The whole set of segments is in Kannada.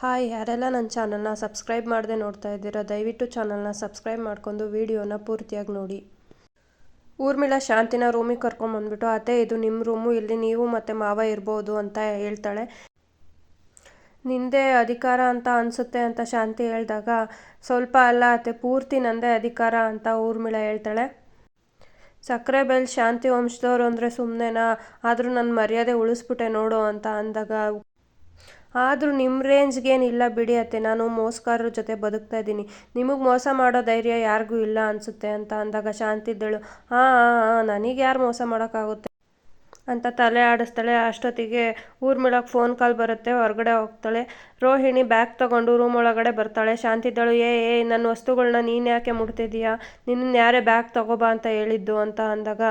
ಹಾಯ್, ಯಾರೆಲ್ಲ ನನ್ನ ಚಾನಲ್ನ ಸಬ್ಸ್ಕ್ರೈಬ್ ಮಾಡದೆ ನೋಡ್ತಾ ಇದ್ದೀರಾ, ದಯವಿಟ್ಟು ಚಾನಲ್ನ ಸಬ್ಸ್ಕ್ರೈಬ್ ಮಾಡ್ಕೊಂಡು ವಿಡಿಯೋನ ಪೂರ್ತಿಯಾಗಿ ನೋಡಿ. ಊರ್ಮಿಳ ಶಾಂತಿನ ರೂಮಿಗೆ ಕರ್ಕೊಂಬಂದ್ಬಿಟ್ಟು ಅತ್ತೆ, ಇದು ನಿಮ್ಮ ರೂಮು ಇಲ್ಲಿ ನೀವು ಮತ್ತು ಮಾವ ಇರ್ಬೋದು ಅಂತ ಹೇಳ್ತಾಳೆ. ನಿಂದೇ ಅಧಿಕಾರ ಅಂತ ಅನಿಸುತ್ತೆ ಅಂತ ಶಾಂತಿ ಹೇಳಿದಾಗ, ಸ್ವಲ್ಪ ಅಲ್ಲ ಅತ್ತೆ, ಪೂರ್ತಿ ನಂದೇ ಅಧಿಕಾರ ಅಂತ ಊರ್ಮಿಳ ಹೇಳ್ತಾಳೆ. ಸಕ್ಕರೆ ಬೆಲ್ ಶಾಂತಿ ವಂಶದವ್ರು ಅಂದರೆ ಸುಮ್ಮನೆನಾ ಆದರೂ ನನ್ನ ಮರ್ಯಾದೆ ಉಳಿಸ್ಬಿಟ್ಟೆ ನೋಡು ಅಂತ ಅಂದಾಗ ಆದರೂ ನಿಮ್ಮ ರೇಂಜ್ಗೇನಿಲ್ಲ ಬಿಡಿ ಅತ್ತೆ. ನಾನು ಮೋಸಗಾರರ ಜೊತೆ ಬದುಕ್ತಾ ಇದ್ದೀನಿ. ನಿಮಗೆ ಮೋಸ ಮಾಡೋ ಧೈರ್ಯ ಯಾರಿಗೂ ಇಲ್ಲ ಅನಿಸುತ್ತೆ ಅಂತ ಅಂದಾಗ ಶಾಂತಿ ಇದ್ದಳು. ಹಾಂ ಹಾಂ ಹಾಂ ನನಗೆ ಯಾರು ಮೋಸ ಮಾಡೋಕ್ಕಾಗುತ್ತೆ? ಅಂತ ತಲೆ ಆಡಿಸ್ತಾಳೆ. ಅಷ್ಟೊತ್ತಿಗೆ ಊರ್ಮಿಳಕ್ಕೆ ಫೋನ್ ಕಾಲ್ ಬರುತ್ತೆ. ಹೊರಗಡೆ ಹೋಗ್ತಾಳೆ. ರೋಹಿಣಿ ಬ್ಯಾಗ್ ತೊಗೊಂಡು ರೂಮ್ ಒಳಗಡೆ ಬರ್ತಾಳೆ. ಶಾಂತಿದ್ದಳು ಏ ಏ ನನ್ನ ವಸ್ತುಗಳನ್ನ ನೀನು ಯಾಕೆ ಮುಟ್ತಿದ್ದೀಯಾ ನಿನ್ನ ಯಾರೇ ಬ್ಯಾಗ್ ತೊಗೋಬಾ ಅಂತ ಹೇಳಿದ್ದು ಅಂತ ಅಂದಾಗ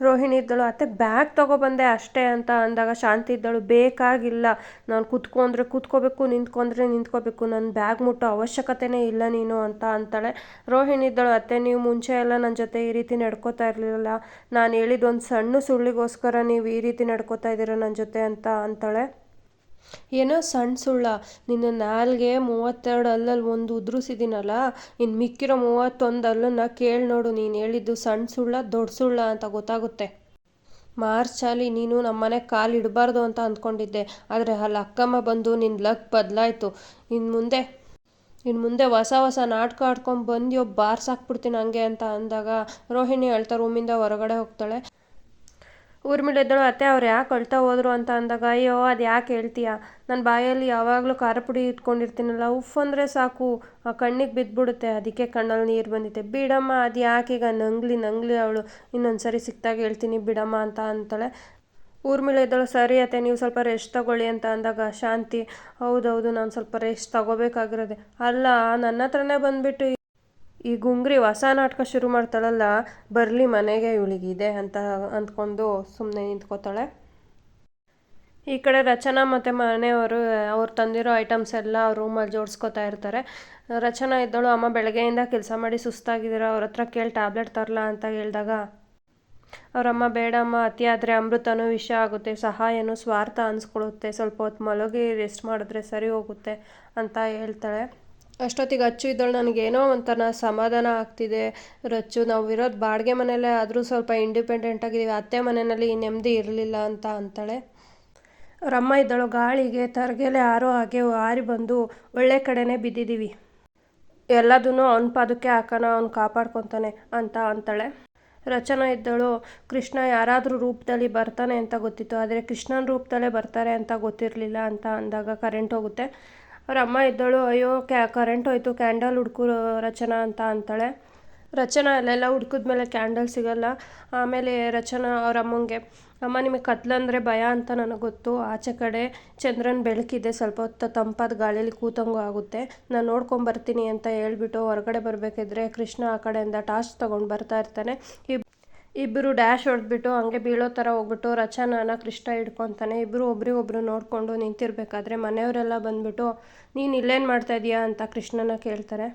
ರೋಹಿಣಿ ಇದ್ದಳು. ಅತ್ತೆ, ಬ್ಯಾಗ್ ತೊಗೊಬಂದೆ ಅಷ್ಟೇ ಅಂತ ಅಂದಾಗ ಶಾಂತಿ ಇದ್ದಳು. ಬೇಕಾಗಿಲ್ಲ. ನಾನು ಕೂತ್ಕೊಂಡ್ರೆ ಕೂತ್ಕೋಬೇಕು, ನಿಂತ್ಕೊಂಡ್ರೆ ನಿಂತ್ಕೋಬೇಕು. ನನ್ನ ಬ್ಯಾಗ್ ಮುಟ್ಟೋ ಅವಶ್ಯಕತೆನೇ ಇಲ್ಲ ನೀನು ಅಂತ ಅಂತಾಳೆ ರೋಹಿಣಿ ಇದ್ದಳು. ಅತ್ತೆ, ನೀವು ಮುಂಚೆ ಎಲ್ಲ ನನ್ನ ಜೊತೆ ಈ ರೀತಿ ನಡ್ಕೋತಾ ಇರಲಿಲ್ಲ ನಾನು ಹೇಳಿದ ಒಂದು ಸಣ್ಣ ಸುಳ್ಳಿಗೋಸ್ಕರ ನೀವು ಈ ರೀತಿ ನಡ್ಕೋತಾ ಇದ್ದೀರ ನನ್ನ ಜೊತೆ ಅಂತ ಅಂತಾಳೆ. ಏನೋ ಸಣ್ಣ ಸುಳ್ಳ. ನಿನ್ನ ನಾಲ್ಗೆ ಮೂವತ್ತೆರಡು ಅಲ್ಲಲ್ಲಿ ಒಂದು ಉದುರಿಸಿದ್ದೀನಲ್ಲ? ಇನ್ನು ಮಿಕ್ಕಿರೋ ಮೂವತ್ತೊಂದು ಅಲ್ಲನ್ನ ಕೇಳಿ ನೋಡು, ನೀನು ಹೇಳಿದ್ದು ಸಣ್ಣ ಸುಳ್ಳ, ದೊಡ್ಡ ಸುಳ್ಳ ಅಂತ ಗೊತ್ತಾಗುತ್ತೆ. ಮಾರ್ಚಲ್ಲಿ ನೀನು ನಮ್ಮನೆ ಕಾಲು ಇಡಬಾರ್ದು ಅಂತ ಅಂದ್ಕೊಂಡಿದ್ದೆ. ಆದರೆ ಅಲ್ಲಿ ಅಕ್ಕಮ್ಮ ಬಂದು ನಿನ್ನ ಲಕ್ ಬದಲಾಯಿತು. ಇನ್ನು ಮುಂದೆ ಇನ್ನು ಮುಂದೆ ಹೊಸ ಹೊಸ ನಾಟಕ ಆಡ್ಕೊಂಡು ಬಂದು ಬಾರ್ಸಾಕ್ಬಿಡ್ತೀನಿ ಹಂಗೆ ಅಂತ ಅಂದಾಗ ರೋಹಿಣಿ ಹೇಳ್ತಾ ರೂಮಿಂದ ಹೊರಗಡೆ ಹೋಗ್ತಾಳೆ. ಊರ್ಮಿಳಿದ್ದಳು ಅತ್ತೆ, ಅವ್ರು ಯಾಕೆ ಅಳ್ತಾ ಹೋದ್ರು? ಅಂತ ಅಂದಾಗ, ಅಯ್ಯೋ, ಅದು ಯಾಕೆ ಹೇಳ್ತೀಯ? ನನ್ನ ಬಾಯಲ್ಲಿ ಯಾವಾಗಲೂ ಖಾರ ಪುಡಿ ಇಟ್ಕೊಂಡಿರ್ತೀನಲ್ಲ, ಉಫ್ ಅಂದರೆ ಸಾಕು. ಆ ಕಣ್ಣಿಗೆ ಬಿದ್ದುಬಿಡುತ್ತೆ, ಅದಕ್ಕೆ ಕಣ್ಣಲ್ಲಿ ನೀರು ಬಂದಿದೆ ಬಿಡಮ್ಮ, ಅದು ಯಾಕೀಗ ನಂಗ್ಲಿ ನಂಗ್ಲಿ ಅವಳು? ಇನ್ನೊಂದು ಸರಿ ಸಿಕ್ತಾಗ ಹೇಳ್ತೀನಿ, ಬಿಡಮ್ಮ ಅಂತ ಅಂತಾಳೆ. ಊರ್ಮಿಳ ಇದ್ದಳು, ಸರಿ ಅತ್ತೆ, ನೀವು ಸ್ವಲ್ಪ ರೆಸ್ಟ್ ತಗೊಳ್ಳಿ ಅಂತ ಅಂದಾಗ, ಶಾಂತಿ, ಹೌದೌದು, ನಾನು ಸ್ವಲ್ಪ ರೆಸ್ಟ್ ತಗೋಬೇಕಾಗಿರೋದೆ. ಅಲ್ಲ ನನ್ನ ಹತ್ರನೇ ಬಂದುಬಿಟ್ಟು ಈ ಗುಂಗ್ರಿ ಹೊಸ ನಾಟಕ ಶುರು ಮಾಡ್ತಾಳಲ್ಲ, ಬರಲಿ ಮನೆಗೆ ಇವಳಿಗಿದೆ ಅಂತ ಅಂದ್ಕೊಂಡು ಸುಮ್ಮನೆ ನಿಂತ್ಕೋತಾಳೆ. ಈ ಕಡೆ ರಚನಾ ಮತ್ತು ಮನೆಯವರು, ಅವ್ರು ತಂದಿರೋ ಐಟಮ್ಸ್ ಎಲ್ಲ ರೂಮಲ್ಲಿ ಜೋಡಿಸ್ಕೊತಾ ಇರ್ತಾರೆ. ರಚನಾ ಇದ್ದಳು, ಅಮ್ಮ ಬೆಳಗ್ಗೆಯಿಂದ ಕೆಲಸ ಮಾಡಿ ಸುಸ್ತಾಗಿದ್ದೀರ, ಅವ್ರ ಹತ್ರ ಕೇಳಿ ಟ್ಯಾಬ್ಲೆಟ್ ತರಲ ಅಂತ ಹೇಳಿದಾಗ ಅವರಮ್ಮ ಬೇಡಮ್ಮ ಅತಿ ಆದರೆ ಅಮೃತನೂ ವಿಷ ಆಗುತ್ತೆ, ಸಹಾಯನೂ ಸ್ವಾರ್ಥ ಅನ್ಸ್ಕೊಳುತ್ತೆ, ಸ್ವಲ್ಪ ಹೊತ್ತು ಮಲಗಿ ರೆಸ್ಟ್ ಮಾಡಿದ್ರೆ ಸರಿ ಹೋಗುತ್ತೆ ಅಂತ ಹೇಳ್ತಾಳೆ. ಅಷ್ಟೊತ್ತಿಗೆ ಅಚ್ಚು ಇದ್ದಳು ನನಗೇನೋ ಒಂಥರ ಸಮಾಧಾನ ಆಗ್ತಿದೆ. ರಚ್ಚು, ನಾವು ಇರೋದು ಬಾಡಿಗೆ ಮನೆಯಲ್ಲೇ ಆದರೂ ಸ್ವಲ್ಪ ಇಂಡಿಪೆಂಡೆಂಟ್ ಆಗಿದ್ದೀವಿ. ಅತ್ತೆ ಮನೆಯಲ್ಲಿ ನೆಮ್ಮದಿ ಇರಲಿಲ್ಲ ಅಂತ ಅಂತಾಳೆ. ರಮ್ಮ ಇದ್ದಳು. ಗಾಳಿಗೆ, ತರಗೆಲೆ ಆರೋ ಹಾಗೆ ಹಾರಿ ಬಂದು ಒಳ್ಳೆ ಕಡೆನೇ ಬಿದ್ದಿದ್ದೀವಿ. ಎಲ್ಲದೂ ಅವನ ಪಾದಕ್ಕೆ ಹಾಕೋಣ, ಅವ್ನು ಕಾಪಾಡ್ಕೊತಾನೆ ಅಂತ ಅಂತಾಳೆ. ರಚನಾ ಇದ್ದಳು. ಕೃಷ್ಣ ಯಾರಾದರೂ ರೂಪದಲ್ಲಿ ಬರ್ತಾನೆ ಅಂತ ಗೊತ್ತಿತ್ತು. ಆದರೆ ಕೃಷ್ಣನ ರೂಪದಲ್ಲೇ ಬರ್ತಾರೆ ಅಂತ ಗೊತ್ತಿರಲಿಲ್ಲ ಅಂತ ಅಂದಾಗ ಕರೆಂಟ್ ಹೋಗುತ್ತೆ. ಅವ್ರ ಅಮ್ಮ ಇದ್ದಳು, ಅಯ್ಯೋ ಕ್ಯಾ ಕರೆಂಟ್ ಹೋಯ್ತು ಕ್ಯಾಂಡಲ್ ಹುಡ್ಕು ರಚನಾ ಅಂತ ಅಂತಾಳೆ. ರಚನಾ ಅಲ್ಲೆಲ್ಲ ಹುಡ್ಕಿದ್ಮೇಲೆ ಕ್ಯಾಂಡಲ್ ಸಿಗಲ್ಲ. ಆಮೇಲೆ ರಚನಾ ಅವ್ರ ಅಮ್ಮಂಗೆ, ಅಮ್ಮ, ನಿಮಗೆ ಕತ್ಲಂದರೆ ಭಯ ಅಂತ ನನಗೆ ಗೊತ್ತು. ಆಚೆ ಕಡೆ ಚಂದ್ರನ ಬೆಳಕಿದೆ, ಸ್ವಲ್ಪ ಹೊತ್ತು ತಂಪಾದ ಗಾಳಿಯಲ್ಲಿ ಕೂತಂಗೂ ಆಗುತ್ತೆ. ನಾನು ನೋಡ್ಕೊಂಬರ್ತೀನಿ ಅಂತ ಹೇಳ್ಬಿಟ್ಟು ಹೊರಗಡೆ ಬರಬೇಕಿದ್ರೆ ಕೃಷ್ಣ ಆ ಕಡೆಯಿಂದ ಟಾರ್ಚ್ ತೊಗೊಂಡು ಬರ್ತಾ ಇರ್ತಾನೆ. ಇಬ್ ಇಬ್ಬರು ಡ್ಯಾಶ್ ಹೊಡೆದ್ಬಿಟ್ಟು ಹಂಗೆ ಬೀಳೋ ಥರ ಹೋಗ್ಬಿಟ್ಟು ರಚನಾನ ಕೃಷ್ಣ ಹಿಡ್ಕೊತಾನೆ. ಇಬ್ಬರು ಒಬ್ರಿಗೊಬ್ರು ನೋಡಿಕೊಂಡು ನಿಂತಿರ್ಬೇಕಾದ್ರೆ ಮನೆಯವರೆಲ್ಲ ಬಂದ್ಬಿಟ್ಟು, ನೀನು ಇಲ್ಲೇನು ಮಾಡ್ತಾ ಇದೀಯಾ? ಅಂತ ಕೃಷ್ಣನ ಕೇಳ್ತಾರೆ.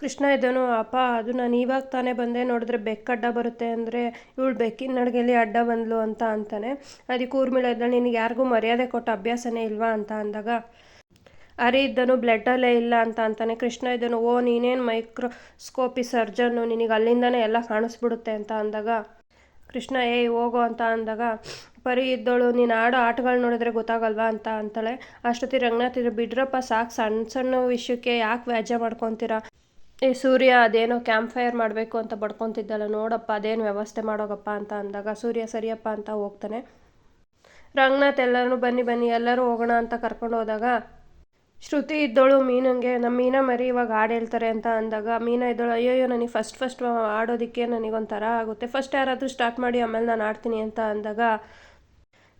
ಕೃಷ್ಣ ಇದ್ದನು, ಅಪ್ಪ, ಅದು ನಾನು ಇವಾಗ ತಾನೇ ಬಂದೆ. ನೋಡಿದ್ರೆ ಬೆಕ್ಕಡ್ಡ ಬರುತ್ತೆ ಅಂದರೆ ಇವಳು ಬೆಕ್ಕಿನ ನಡುಗೆಯಲ್ಲಿ ಅಡ್ಡ ಬಂದ್ಲು ಅಂತ ಅಂತಾನೆ. ಅದಕ್ಕೆ ಊರ್ಮಿಳ ಇದ್ದಾಳೆ, ನಿನಗೆ ಯಾರಿಗೂ ಮರ್ಯಾದೆ ಕೊಟ್ಟ ಅಭ್ಯಾಸನೇ ಇಲ್ವಾ? ಅಂತ ಅಂದಾಗ ಅರಿ ಇದ್ದನು ಬ್ಲಡ್ಡಲ್ಲೇ ಇಲ್ಲ ಅಂತ ಅಂತಾನೆ ಕೃಷ್ಣ ಇದ್ದನು ಓ, ನೀನೇನು ಮೈಕ್ರೋಸ್ಕೋಪಿ ಸರ್ಜನ್ನು ನಿನಗೆ ಅಲ್ಲಿಂದನೇ ಎಲ್ಲ ಕಾಣಿಸ್ಬಿಡುತ್ತೆ ಅಂತ ಅಂದಾಗ ಕೃಷ್ಣ, ಏಯ್, ಹೋಗೋ ಅಂತ ಅಂದಾಗ, ಪರಿ, ಇದ್ದಳು, ನೀನು ಆಡೋ ಆಟಗಳು ನೋಡಿದ್ರೆ ಗೊತ್ತಾಗಲ್ವಾ ಅಂತ ಅಂತಾಳೆ. ಅಷ್ಟೊತ್ತಿ ರಂಗನಾಥ್ ಇದ್ರು, ಬಿಡ್ರಪ್ಪ, ಸಾಕು ಸಣ್ಣ ಸಣ್ಣ ವಿಷಯಕ್ಕೆ ಯಾಕೆ ವ್ಯಾಜ್ಯ ಮಾಡ್ಕೊತೀರಾ? ಏ, ಸೂರ್ಯ, ಅದೇನೋ ಕ್ಯಾಂಪ್ ಫೈರ್ ಮಾಡಬೇಕು ಅಂತ ಬಡ್ಕೊತಿದ್ದಲ್ಲ, ನೋಡಪ್ಪ, ಅದೇನು ವ್ಯವಸ್ಥೆ ಮಾಡೋಗಪ್ಪ ಅಂತ ಅಂದಾಗ, ಸೂರ್ಯ, ಸರಿಯಪ್ಪ ಅಂತ ಹೋಗ್ತಾನೆ. ರಂಗನಾಥ್, ಎಲ್ಲರೂ ಬನ್ನಿ ಬನ್ನಿ, ಎಲ್ಲರೂ ಹೋಗೋಣ ಅಂತ ಕರ್ಕೊಂಡು ಹೋದಾಗ ಶ್ರುತಿ ಇದ್ದಳು, ಮೀನಂಗೆ ನಮ್ಮ ಮೀನ ಮರಿ ಇವಾಗ ಹಾಡು ಹೇಳ್ತಾರೆ ಅಂತ ಅಂದಾಗ ಮೀನ ಇದ್ದಳು, ಅಯ್ಯೋಯ್ಯೋ, ನನಗೆ ಫಸ್ಟ್ ಫಸ್ಟ್ ಆಡೋದಕ್ಕೆ ನನಗೊಂಥರ ಆಗುತ್ತೆ. ಫಸ್ಟ್ ಯಾರಾದರೂ ಸ್ಟಾರ್ಟ್ ಮಾಡಿ ಆಮೇಲೆ ನಾನು ಆಡ್ತೀನಿ ಅಂತ ಅಂದಾಗ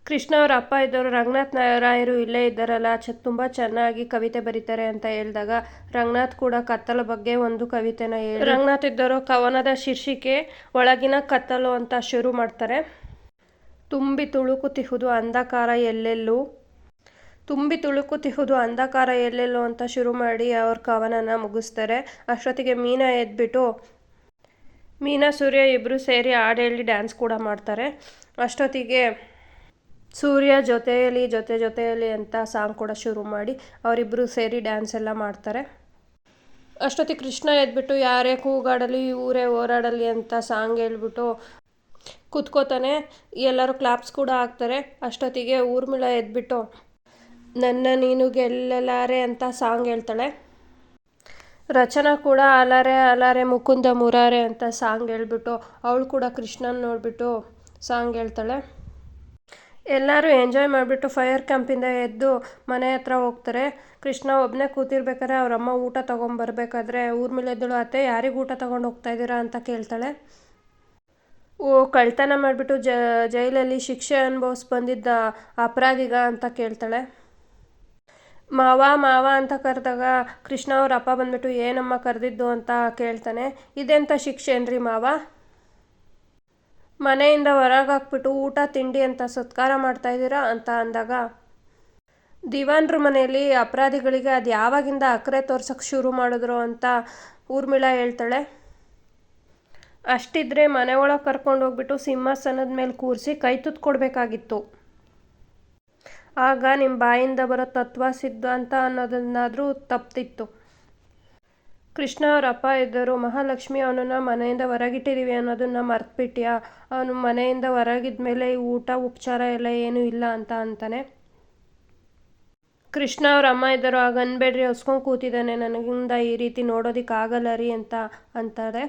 ಕೃಷ್ಣ ಅವ್ರ ಅಪ್ಪ ಇದ್ದವರು ರಂಗನಾಥ್ ನಾರಾಯರು ಇಲ್ಲೇ ಇದ್ದಾರಲ್ಲ, ಚ, ತುಂಬ ಚೆನ್ನಾಗಿ ಕವಿತೆ ಬರೀತಾರೆ ಅಂತ ಹೇಳಿದಾಗ ರಂಗನಾಥ್ ಕೂಡ ಕತ್ತಲ ಬಗ್ಗೆ ಒಂದು ಕವಿತೆನ ಹೇಳಿ ರಂಗನಾಥ್ ಇದ್ದವರು ಕವನದ ಶೀರ್ಷಿಕೆ ಒಳಗಿನ ಕತ್ತಲು ಅಂತ ಶುರು ಮಾಡ್ತಾರೆ. ತುಂಬಿ ತುಳುಕುತಿಹುದು ಅಂಧಕಾರ ಎಲ್ಲೆಲ್ಲೂ ತುಂಬಿ ತುಳುಕುತಿಹುದು ಅಂಧಕಾರ ಎಲ್ಲೆಲ್ಲೋ ಅಂತ ಶುರು ಮಾಡಿ ಅವ್ರ ಕವನನ ಮುಗಿಸ್ತಾರೆ. ಅಷ್ಟೊತ್ತಿಗೆ ಮೀನಾ ಎದ್ಬಿಟ್ಟು, ಮೀನಾ, ಸೂರ್ಯ ಇಬ್ಬರು ಸೇರಿ ಹಾಡೇಳಿ ಡ್ಯಾನ್ಸ್ ಕೂಡ ಮಾಡ್ತಾರೆ. ಅಷ್ಟೊತ್ತಿಗೆ ಸೂರ್ಯ ಜೊತೆಯಲ್ಲಿ, ಜೊತೆ ಜೊತೆಯಲ್ಲಿ ಅಂತ ಸಾಂಗ್ ಕೂಡ ಶುರು ಮಾಡಿ ಅವರಿಬ್ಬರು ಸೇರಿ ಡ್ಯಾನ್ಸ್ ಎಲ್ಲ ಮಾಡ್ತಾರೆ. ಅಷ್ಟೊತ್ತಿಗೆ ಕೃಷ್ಣ ಎದ್ಬಿಟ್ಟು, ಯಾರೇ ಕೂಗಾಡಲಿ, ಊರೇ ಹೋರಾಡಲಿ ಅಂತ ಸಾಂಗ್ ಹೇಳ್ಬಿಟ್ಟು ಕುತ್ಕೋತಾನೆ. ಎಲ್ಲರೂ ಕ್ಲಾಪ್ಸ್ ಕೂಡ ಹಾಕ್ತಾರೆ. ಅಷ್ಟೊತ್ತಿಗೆ ಊರ್ಮಿಳ ಎದ್ಬಿಟ್ಟು ನನ್ನ ನೀನು ಗೆಲ್ಲಲಾರೆ ಅಂತ ಸಾಂಗ್ ಹೇಳ್ತಾಳೆ. ರಚನಾ ಕೂಡ ಅಲಾರೆ ಅಲಾರೆ, ಮುಕುಂದ ಮುರಾರೆ ಅಂತ ಸಾಂಗ್ ಹೇಳ್ಬಿಟ್ಟು, ಅವಳು ಕೂಡ ಕೃಷ್ಣನ ನೋಡಿಬಿಟ್ಟು ಸಾಂಗ್ ಹೇಳ್ತಾಳೆ. ಎಲ್ಲರೂ ಎಂಜಾಯ್ ಮಾಡಿಬಿಟ್ಟು ಫೈರ್ ಕ್ಯಾಂಪಿಂದ ಎದ್ದು ಮನೆ ಹತ್ರ ಹೋಗ್ತಾರೆ. ಕೃಷ್ಣ ಒಬ್ಬನೇ ಕೂತಿರ್ಬೇಕಾದ್ರೆ ಅವರಮ್ಮ ಊಟ ತೊಗೊಂಬರ್ಬೇಕಾದ್ರೆ ಎದ್ದಳು, ಅತ್ತೆ, ಯಾರಿಗೆ ಊಟ ತೊಗೊಂಡು ಹೋಗ್ತಾ ಇದ್ದೀರಾ? ಅಂತ ಕೇಳ್ತಾಳೆ. ಓ, ಕಳ್ತನ ಮಾಡಿಬಿಟ್ಟು ಜೈಲಲ್ಲಿ ಶಿಕ್ಷೆ ಅನುಭವಿಸ್ ಬಂದಿದ್ದ ಅಪರಾಧಿಗ ಅಂತ ಕೇಳ್ತಾಳೆ. ಮಾವ ಮಾವ ಅಂತ ಕರೆದಾಗ ಕೃಷ್ಣ ಅವ್ರ ಅಪ್ಪ ಬಂದ್ಬಿಟ್ಟು, ಏನಮ್ಮ ಕರೆದಿದ್ದು ಅಂತ ಕೇಳ್ತಾನೆ. ಇದೆಂಥ ಶಿಕ್ಷೆ ಏನ್ರಿ ಮಾವ? ಮನೆಯಿಂದ ಹೊರಗಾಕ್ಬಿಟ್ಟು ಊಟ, ತಿಂಡಿ ಅಂತ ಸತ್ಕಾರ ಮಾಡ್ತಾ ಇದ್ದೀರಾ? ಅಂತ ಅಂದಾಗ, ದಿವಾನ್ರ ಮನೆಯಲ್ಲಿ ಅಪರಾಧಿಗಳಿಗೆ ಅದು ಯಾವಾಗಿಂದ ಅಕ್ರೆ ತೋರ್ಸೋಕ್ಕೆ ಶುರು ಮಾಡಿದ್ರು ಅಂತ ಊರ್ಮಿಳ ಹೇಳ್ತಾಳೆ. ಅಷ್ಟಿದ್ರೆ ಮನೆ ಒಳಗೆ ಕರ್ಕೊಂಡು ಹೋಗ್ಬಿಟ್ಟು ಸಿಂಹಾಸನದ ಮೇಲೆ ಕೂರಿಸಿ ಕೈ ತುತ್ತು ಕೊಡಬೇಕಾಗಿತ್ತು ಆಗ ನಿಮ್ಮ ಬಾಯಿಂದ ಬರೋ ತತ್ವ ಸಿದ್ಧಾಂತ ಅನ್ನೋದನ್ನಾದರೂ ತಪ್ತಿತ್ತು. ಕೃಷ್ಣ ಅವ್ರ ಅಪ್ಪ ಇದ್ದರು. ಮಹಾಲಕ್ಷ್ಮಿ ಅವನನ್ನ ಮನೆಯಿಂದ ಹೊರಗಿಟ್ಟಿದ್ದೀವಿ ಅನ್ನೋದನ್ನ ಮರ್ತ್ಬಿಟ್ಟಿಯ ಅವನು ಮನೆಯಿಂದ ಹೊರಗಿದ ಮೇಲೆ ಈ ಊಟ, ಉಪಚಾರ ಎಲ್ಲ ಏನೂ ಇಲ್ಲ ಅಂತ ಅಂತಾನೆ. ಕೃಷ್ಣ ಅವ್ರ ಅಮ್ಮ ಇದ್ದರು. ಆಗ ಅನ್ಬೇಡ್ರಿ ಹೊಸ್ಕೊಂಡು ಕೂತಿದ್ದಾನೆ. ನನಗಿಂದ ಈ ರೀತಿ ನೋಡೋದಕ್ಕಾಗಲ್ಲ ರೀ ಅಂತ ಅಂತಾರೆ.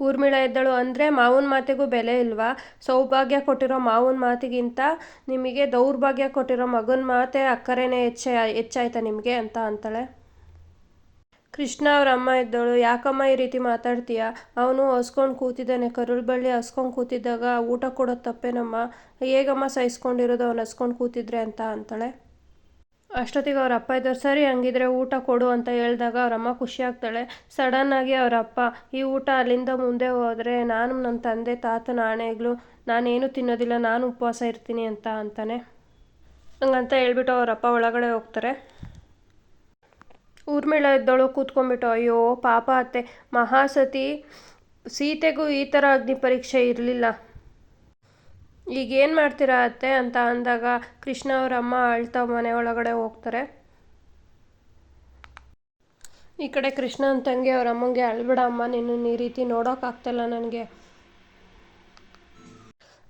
ಊರ್ಮಿಳ ಎದ್ದಳು. ಅಂದರೆ ಮಾವನ ಮಾತಿಗೂ ಬೆಲೆ ಇಲ್ವಾ? ಸೌಭಾಗ್ಯ ಕೊಟ್ಟಿರೋ ಮಾವನ ಮಾತಿಗಿಂತ ನಿಮಗೆ ದೌರ್ಭಾಗ್ಯ ಕೊಟ್ಟಿರೋ ಮಗನ ಮಾತೆ ಅಕ್ಕರೇನೆ ಹೆಚ್ಚ, ಹೆಚ್ಚಾಯ್ತಾ ನಿಮಗೆ ಅಂತ ಅಂತಾಳೆ. ಕೃಷ್ಣ ಅವ್ರ ಅಮ್ಮ ಇದ್ದಳು. ಯಾಕಮ್ಮ ಈ ರೀತಿ ಮಾತಾಡ್ತೀಯ? ಅವನು ಹಸ್ಕೊಂಡು ಕೂತಿದ್ದಾನೆ. ಕರುಳು ಬಳ್ಳಿ ಹಸ್ಕೊಂಡು ಕೂತಿದ್ದಾಗ ಊಟ ಕೊಡೋದು ತಪ್ಪೇನಮ್ಮ? ಹೇಗಮ್ಮ ಸಹಿಸ್ಕೊಂಡಿರೋದು? ಅವ್ನು ಹಸ್ಕೊಂಡು ಕೂತಿದ್ರೆ ಅಂತ ಅಂತಾಳೆ. ಅಷ್ಟೊತ್ತಿಗೆ ಅವ್ರ ಅಪ್ಪ ಇದ್ದವ್ರು, ಸರಿ, ಹಂಗಿದ್ರೆ ಊಟ ಕೊಡು ಅಂತ ಹೇಳಿದಾಗ ಅವರಮ್ಮ ಖುಷಿ ಆಗ್ತಾಳೆ. ಸಡನ್ನಾಗಿ ಅವ್ರ ಅಪ್ಪ, ಈ ಊಟ ಅಲ್ಲಿಂದ ಮುಂದೆ ಹೋದರೆ ನಾನು ನನ್ನ ತಂದೆ, ತಾತ ನಾಣೆಗಳು ನಾನೇನು ತಿನ್ನೋದಿಲ್ಲ, ನಾನು ಉಪವಾಸ ಇರ್ತೀನಿ ಅಂತ ಅಂತಾನೆ. ಹಂಗಂತ ಹೇಳ್ಬಿಟ್ಟು ಅವರಪ್ಪ ಒಳಗಡೆ ಹೋಗ್ತಾರೆ. ಊರ್ಮಿಳ ಇದ್ದವಳು ಕೂತ್ಕೊಂಡ್ಬಿಟ್ಟು, ಅಯ್ಯೋ, ಪಾಪ ಅತ್ತೆ, ಮಹಾಸತಿ, ಸೀತೆಗೂ ಈ ಥರ ಅಗ್ನಿ ಪರೀಕ್ಷೆ ಇರಲಿಲ್ಲ. ಈಗ ಏನು ಮಾಡ್ತೀರಾ ಅತ್ತೆ ಅಂತ ಅಂದಾಗ ಕೃಷ್ಣ ಅವ್ರ ಅಮ್ಮ ಅಳ್ತಾ ಮನೆ ಒಳಗಡೆ ಹೋಗ್ತಾರೆ. ಈ ಕಡೆ ಕೃಷ್ಣನ ತಂಗಿ ಅವ್ರ ಅಮ್ಮಂಗೆ ಅಳ್ಬಿಡ ಅಮ್ಮ, ನೀನು ಈ ರೀತಿ ನೋಡೋಕ್ಕಾಗ್ತಿಲ್ಲ ನನಗೆ.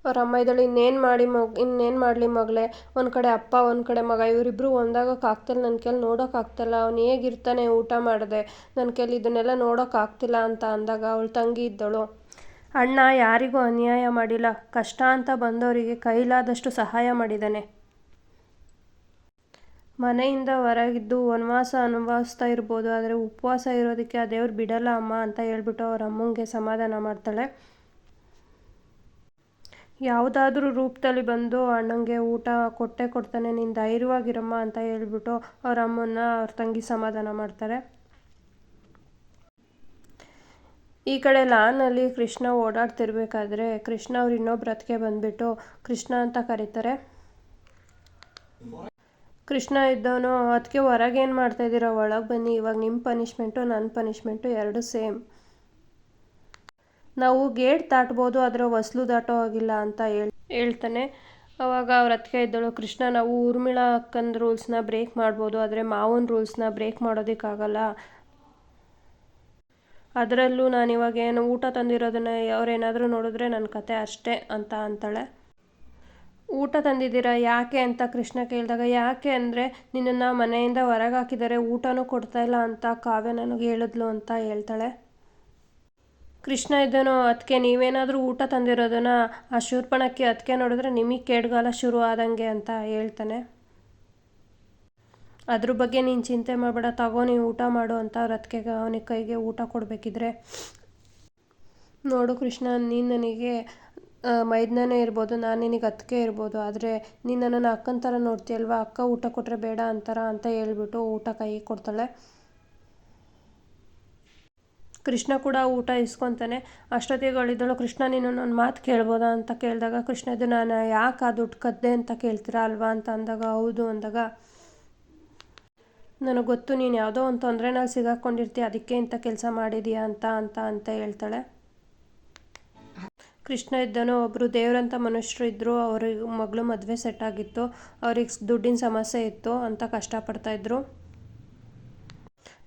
ಅವ್ರ ಅಮ್ಮ ಇದ್ದಾಳೆ, ಇನ್ನೇನು ಮಾಡಿ ಮಗ್, ಇನ್ನೇನು ಮಾಡಲಿ ಮಗಳೇ? ಒಂದು ಕಡೆ ಅಪ್ಪ, ಒಂದು ಕಡೆ ಮಗ ಇವರಿಬ್ಬರು ಒಂದಾಗೋಕ್ಕಾಗ್ತಿಲ್ಲ ನನ್ನ ಕೈಲಿ ನೋಡೋಕ್ಕಾಗ್ತಿಲ್ಲ ಅವ್ನು ಹೇಗಿರ್ತಾನೆ ಊಟ ಮಾಡಿದೆ ನನ್ನ ಕೈಲಿ ಇದನ್ನೆಲ್ಲ ನೋಡೋಕ್ಕಾಗ್ತಿಲ್ಲ ಅಂತ ಅಂದಾಗ ಅವಳು ತಂಗಿ ಇದ್ದಳು. ಅಣ್ಣ ಯಾರಿಗೂ ಅನ್ಯಾಯ ಮಾಡಿಲ್ಲ. ಕಷ್ಟ ಅಂತ ಬಂದವರಿಗೆ ಕೈಲಾದಷ್ಟು ಸಹಾಯ ಮಾಡಿದ್ದಾನೆ ಮನೆಯಿಂದ ಹೊರಗಿದ್ದು ವನವಾಸ ಅನುಭವಿಸ್ತಾ ಇರ್ಬೋದು. ಆದರೆ ಉಪವಾಸ ಇರೋದಕ್ಕೆ ಆ ದೇವ್ರು ಬಿಡಲ್ಲ ಅಮ್ಮ ಅಂತ ಹೇಳ್ಬಿಟ್ಟು ಅವ್ರ ಅಮ್ಮಂಗೆ ಸಮಾಧಾನ ಮಾಡ್ತಾಳೆ. ಯಾವುದಾದ್ರೂ ರೂಪದಲ್ಲಿ ಬಂದು ಅಣ್ಣಂಗೆ ಊಟ ಕೊಟ್ಟೆ ಕೊಡ್ತಾನೆ. ನೀನು ಧೈರ್ಯವಾಗಿರಮ್ಮ ಅಂತ ಹೇಳ್ಬಿಟ್ಟು ಅವ್ರ ಅಮ್ಮನ್ನ, ಅವ್ರ ತಂಗಿ ಸಮಾಧಾನ ಮಾಡ್ತಾರೆ. ಈ ಕಡೆ ಲಾನಲ್ಲಿ ಕೃಷ್ಣ ಓಡಾಡ್ತಿರ್ಬೇಕಾದ್ರೆ ಕೃಷ್ಣ ಅವ್ರು ಇನ್ನೊಬ್ರ ಹತ್ಗೆ ಬಂದ್ಬಿಟ್ಟು ಕೃಷ್ಣ ಅಂತ ಕರೀತಾರೆ. ಕೃಷ್ಣ ಇದ್ದವನು ಅದಕ್ಕೆ ಹೊರಗೆ ಏನು ಮಾಡ್ತಾ ಇದ್ದೀರಾ, ಒಳಗೆ ಬನ್ನಿ, ಇವಾಗ ನಿಮ್ಮ ಪನಿಷ್ಮೆಂಟು ನನ್ನ ಪನಿಷ್ಮೆಂಟು ಎರಡು ಸೇಮ್. ನಾವು ಗೇಟ್ ದಾಟ್ಬೋದು ಅದರ ವಸ್ಲು ದಾಟೋ ಆಗಿಲ್ಲ ಅಂತ ಹೇಳ್, ಹೇಳ್ತಾನೆ. ಅವಾಗ ಅವ್ರ ಅದಕ್ಕೆ ಇದ್ದಳು, ಕೃಷ್ಣ, ನಾವು ಊರ್ಮಿಳ ಅಕ್ಕನ ರೂಲ್ಸ್ನ ಬ್ರೇಕ್ ಮಾಡ್ಬೋದು, ಆದರೆ ಮಾವನ ರೂಲ್ಸ್ನ ಬ್ರೇಕ್ ಮಾಡೋದಕ್ಕಾಗಲ್ಲ. ಅದರಲ್ಲೂ ನಾನು ಇವಾಗ ಏನು ಊಟ ತಂದಿರೋದನ್ನ ಅವರೇನಾದರೂ ನೋಡಿದ್ರೆ ನನ್ನ ಕತೆ ಅಷ್ಟೇ ಅಂತ ಅಂತಾಳೆ. ಊಟ ತಂದಿದ್ದೀರಾ? ಯಾಕೆ ಅಂತ ಕೃಷ್ಣ ಕೇಳಿದಾಗ, ಯಾಕೆ ಅಂದರೆ ನಿನ್ನನ್ನು ಮನೆಯಿಂದ ಹೊರಗೆ ಹಾಕಿದ್ದಾರೆ ಊಟನೂ ಕೊಡ್ತಾ ಇಲ್ಲ ಅಂತ ಕಾವ್ಯ ನನಗೆ ಹೇಳಿದ್ಲು ಅಂತ ಹೇಳ್ತಾಳೆ. ಕೃಷ್ಣ ಇದ್ದನು ಅದಕ್ಕೆ ನೀವೇನಾದರೂ ಊಟ ತಂದಿರೋದನ್ನ ಆ ಶೂರ್ಪಣಕ್ಕೆ ಅದಕ್ಕೆ ನೋಡಿದ್ರೆ ನಿಮಗೆ ಕೇಡ್ಗಾಲ ಶುರು ಆದಂಗೆ ಅಂತ ಹೇಳ್ತಾನೆ. ಅದ್ರ ಬಗ್ಗೆ ನೀನು ಚಿಂತೆ ಮಾಡಬೇಡ. ತಗೋ ನೀವು ಊಟ ಮಾಡು ಅಂತ ಅವ್ರ ಅವನಿಗೆ ಕೈಗೆ ಊಟ ಕೊಡಬೇಕಿದ್ರೆ. ನೋಡು ಕೃಷ್ಣ, ನೀನು ನನಗೆ ಮೈದನೇ ಇರ್ಬೋದು, ನಾನು ನಿನಗೆ ಅತ್ತಿಗೆ ಇರ್ಬೋದು, ಆದರೆ ನೀನು ನನ್ನನ್ನು ಅಕ್ಕನ ಥರ ನೋಡ್ತೀಯಲ್ವಾ? ಅಕ್ಕ ಊಟ ಕೊಟ್ಟರೆ ಬೇಡ ಅಂತಾರ ಅಂತ ಹೇಳ್ಬಿಟ್ಟು ಊಟ ಕೈಗೆ ಕೊಡ್ತಾಳೆ. ಕೃಷ್ಣ ಕೂಡ ಊಟ ಇಸ್ಕೊತಾನೆ. ಅಷ್ಟೊತ್ತಿಗೆ ಅಳಿದಳು ಕೃಷ್ಣ, ನೀನು ನನ್ನ ಮಾತು ಕೇಳ್ಬೋದಾ? ಅಂತ ಕೇಳಿದಾಗ ಕೃಷ್ಣದು ನಾನು ಯಾಕೆ ಆ ದುಡ್ಡು ಕದ್ದೆ ಅಂತ ಕೇಳ್ತೀರಾ ಅಲ್ವಾ? ಅಂತ ಅಂದಾಗ, ಹೌದು, ಅಂದಾಗ ನನಗೆ ಗೊತ್ತು, ನೀನು ಯಾವುದೋ ಒಂದು ತೊಂದರೆನಲ್ಲಿ ಸಿಗಾಕೊಂಡಿರ್ತೀಯ ಅದಕ್ಕೆ ಇಂಥ ಕೆಲಸ ಮಾಡಿದೀಯ ಅಂತ ಅಂತ ಅಂತ ಹೇಳ್ತಾಳೆ. ಕೃಷ್ಣ ಇದ್ದನೋ ಒಬ್ಬರು ದೇವರಂತ ಮನುಷ್ಯರು ಇದ್ದರು ಅವ್ರಿಗೆ, ಮಗಳು ಮದುವೆ ಸೆಟ್ ಆಗಿತ್ತು, ಅವ್ರಿಗೆ ದುಡ್ಡಿನ ಸಮಸ್ಯೆ ಇತ್ತು ಅಂತ ಕಷ್ಟಪಡ್ತಾಯಿದ್ರು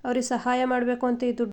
ಅವ್ರಿಗೆ ಸಹಾಯ ಮಾಡಬೇಕು ಅಂತ ಈ ದುಡ್ಡು